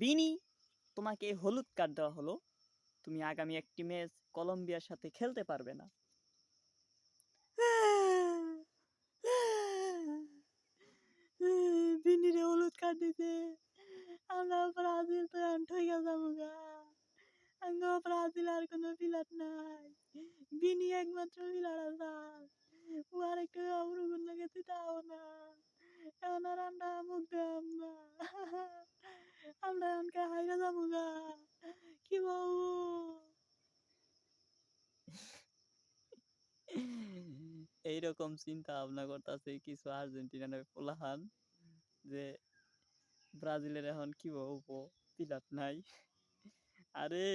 বিনি তোমাকে হলুদ কার্ড দেওয়া হলো। তুমি আগামী একটি ম্যাচ কলম্বিয়ার সাথে খেলতে পারবে না। বিনিরে হলুদ কার্ড দিতে আমরা ব্রাজিল তো ঠকে যাব গা। ব্রাজিল আর কোনো প্লেয়ার নাই। বিনি একমাত্র প্লেয়ার আছে। আর একটু লাগে তাও না এখন আর আমরা মুখ দাম না আমরা এমনকে হাইরা যাব গা কি বলব এইরকম চিন্তা ভাবনা করতেছে কিছু আর্জেন্টিনার পোলাহান যে ব্রাজিলের এখন কি বলব, পিলার নাই। আরে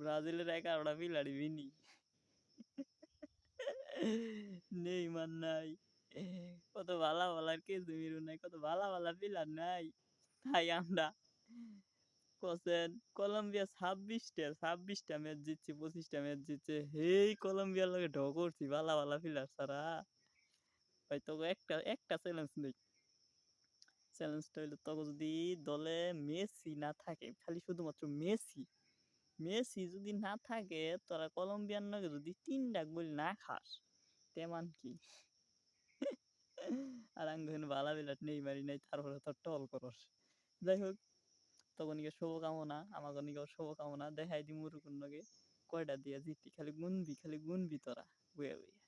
ব্রাজিলের এগারোটা পিলারই বিনি নেইমার নাই, কত ভালা ভালার কেজমিরু নাই, কত ভালা ভালা পিলার নাই। তাই আমরা কছেন কলম্বিয়া ছাব্বিশটা ছাব্বিশটা ম্যাচ জিতছে, পঁচিশটা ম্যাচ জিতছে। হেই, কলম্বিয়ার লগে ঢ করছি ভালা ভালা পিলার ছাড়া। ভাই, তোকে একটা একটা চ্যালেঞ্জ নেই চ্যালেঞ্জটা হইল, তোকে যদি দলে মেসি না থাকে, খালি শুধুমাত্র মেসি মেসি যদি না থাকে, তোরা কলম্বিয়ার নগে যদি তিন ডাক বলি না খাস, তেমন কি? আর আঙ্গ ভালা বিলাট নেই মারি নাই, তারপরে তোর টল করস। যাই হোক তখন নিকে শুভকামনা, আমাকে নিকে শুভকামনা, দেখাই দি মুরুকুন্নকে কয়টা দিয়ে জিতি খালি গুনবি খালি গুনবি তোরা। বুয়ে বুয়ে।